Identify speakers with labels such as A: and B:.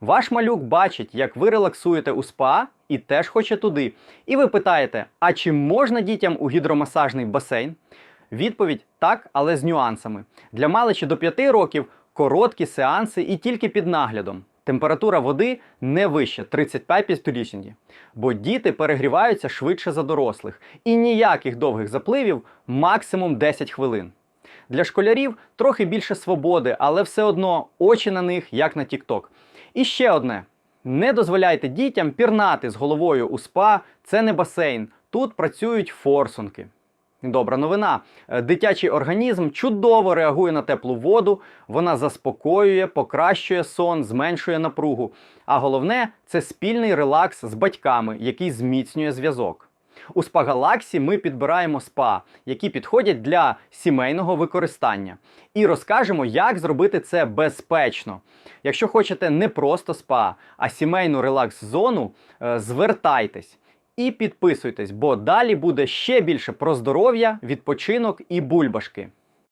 A: Ваш малюк бачить, як ви релаксуєте у спа і теж хоче туди. І ви питаєте: а чи можна дітям у гідромасажний басейн? Відповідь так, але з нюансами. Для маличі до 5 років короткі сеанси і тільки під наглядом. Температура води не вище 35 півторічні, бо діти перегріваються швидше за дорослих, і ніяких довгих запливів максимум 10 хвилин. Для школярів трохи більше свободи, але все одно очі на них, як на TikTok. І ще одне: не дозволяйте дітям пірнати з головою у спа, це не басейн. Тут працюють форсунки. Добра новина. Е, Дитячий організм чудово реагує на теплу воду, вона заспокоює, покращує сон, зменшує напругу. А головне це спільний релакс з батьками, який зміцнює зв'язок. У спа-галаксі ми підбираємо спа, які підходять для сімейного використання, і розкажемо, як зробити це безпечно. Якщо хочете не просто спа, а сімейну релакс-зону, е, звертайтесь і підписуйтесь, бо далі буде ще більше про здоров'я, відпочинок і бульбашки.